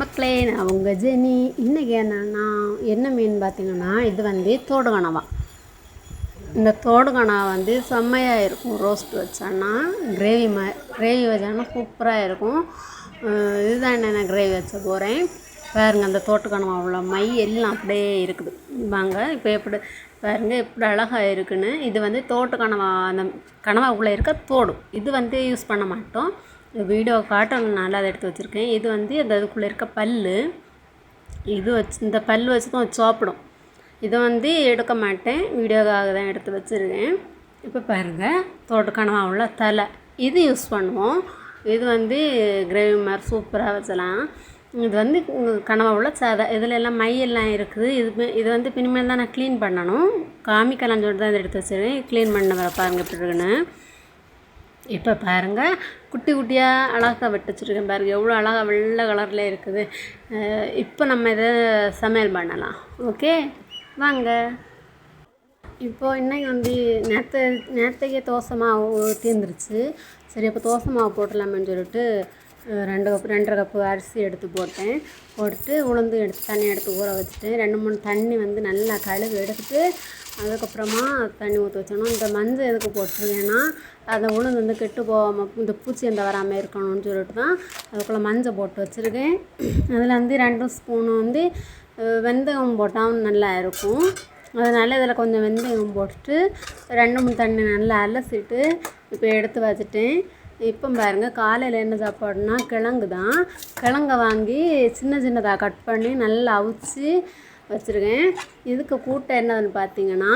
மக்களே நான் உங்கள் ஜெனி. இன்றைக்கி என்னென்னா என்ன மீன் பார்த்தீங்கன்னா இது வந்து தோடு கனவா இந்த தோடு கனவா வந்து செம்மையாக இருக்கும். ரோஸ்ட் வச்சோன்னா கிரேவி மா கிரேவி வச்சோன்னா சூப்பராக இருக்கும். இதுதான் நான் கிரேவி வச்ச போகிறேன் பாருங்க அந்த தோட்டு கனவா உள்ள மை எல்லாம் அப்படியே இருக்குது. வாங்க இப்போ எப்படி பாருங்க எப்படி அழகாக இருக்குன்னு. இது வந்து தோட்டு கனவா அந்த கனவாக்குள்ளே இருக்க தோடு. இது வந்து யூஸ் பண்ண மாட்டோம். வீடியோ காட்டணும்னால அதை எடுத்து வச்சுருக்கேன். இது வந்து அந்த அதுக்குள்ளே இருக்க பல் இது வச்சு இந்த பல் வச்சு தான் சாப்பிடும். இதை வந்து எடுக்க மாட்டேன். வீடியோக்காக தான் எடுத்து வச்சுருக்கேன். இப்போ பாருங்கள் தோட்டக்கனவா உள்ள தலை. இது யூஸ் பண்ணுவோம். இது வந்து கிரேவி மாதிரி சூப்பராக வச்சலாம். இது வந்து கனவா உள்ள சாதை. இதில் எல்லாம் மையெல்லாம் இருக்குது. இது இது வந்து பினிமேல் தான் நான் க்ளீன் பண்ணணும். காமிக்கலாம் சொல்லிட்டு தான் இதை எடுத்து வச்சுருக்கேன். க்ளீன் பண்ண வர பாருங்கள் எப்படி இருக்குன்னு. இப்போ பாருங்கள் குட்டி குட்டியாக அழகாக வெட்டி வச்சுருக்கேன் பாருங்கள் எவ்வளோ அழகாக வெள்ளை கலரில் இருக்குது. இப்போ நம்ம இதை சமையல் பண்ணலாம். ஓகே? வாங்க. இப்போது இன்றைக்கி வந்து நேற்று நேற்றுக்கே தோசை மாவு தீர்ந்துருச்சு சரி அப்போ தோசை மாவு போட்டுடலாமேன்னு சொல்லிட்டு ரெண்டு கப் ரெண்டரை கப்பு அரிசி எடுத்து போட்டேன். போட்டுட்டு உளுந்து எடுத்து தண்ணி எடுத்து ஊற வச்சுட்டேன் ரெண்டு மூணு தண்ணி வந்து நல்லா கழுவி எடுத்துட்டு அதுக்கப்புறமா தண்ணி ஊற்றி வச்சிடணும் இந்த மஞ்சள் எதுக்கு போட்டிருக்கேன்னா அந்த உளுந்து வந்து கெட்டு போகாமல் இந்த பூச்சி எந்த வராமல் இருக்கணும்னு சொல்லிட்டு தான் அதுக்குள்ளே மஞ்சள் போட்டு வச்சுருக்கேன். அதில் வந்து ரெண்டு ஸ்பூனு வந்து வெந்தயம் போட்டால் நல்லா இருக்கும். அதனால் இதில் கொஞ்சம் வெந்தயம் போட்டுட்டு ரெண்டு மூணு தண்ணி நல்லா அலசிட்டு இப்போ எடுத்து வச்சுட்டேன். இப்போ பாருங்கள் காலையில் என்ன சாப்பாடுனா கிழங்கு தான். கிழங்கை வாங்கி சின்ன சின்னதாக கட் பண்ணி நல்லா அவிச்சு வச்சுருக்கேன். இதுக்கு கூட்டம் என்னதுன்னு பார்த்தீங்கன்னா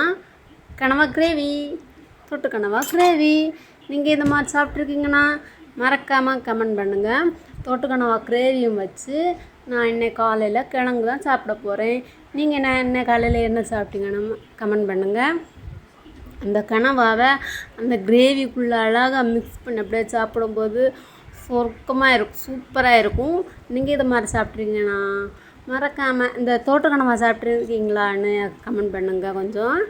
கனவா கிரேவி தொட்டு கனவா கிரேவி. நீங்கள் இந்த மாதிரி சாப்பிட்ருக்கீங்கன்னா மறக்காமல் கமெண்ட் பண்ணுங்கள் தொட்டு கிரேவியும் வச்சு நான் இன்னைக்கு காலையில் கிழங்கு தான் சாப்பிட போகிறேன் நீங்கள் நான் என்ன காலையில் என்ன சாப்பிட்டீங்கன்னு கமெண்ட் பண்ணுங்கள் அந்த கனவாவை அந்த கிரேவிக்குள்ளே அழகாக மிக்ஸ் பண்ணி அப்படியே சாப்பிடும்போது சொர்க்கமாக இருக்கும் சூப்பராக இருக்கும். நீங்கள் இது மாதிரி சாப்பிட்றீங்கண்ணா மறக்காமல் இந்த தோட்ட சாப்பிட்ருக்கீங்களான்னு கமெண்ட் பண்ணுங்கள் கொஞ்சம்.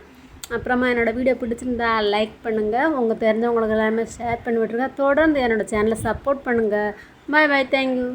அப்புறமா என்னோடய வீடியோ பிடிச்சிருந்தா லைக் பண்ணுங்கள் உங்கள் தெரிஞ்சவங்களுக்கு எல்லாருமே ஷேர் பண்ணி விட்ருங்க தொடர்ந்து என்னோடய சேனலை சப்போர்ட் பண்ணுங்கள் பாய் பாய் தேங்க்யூ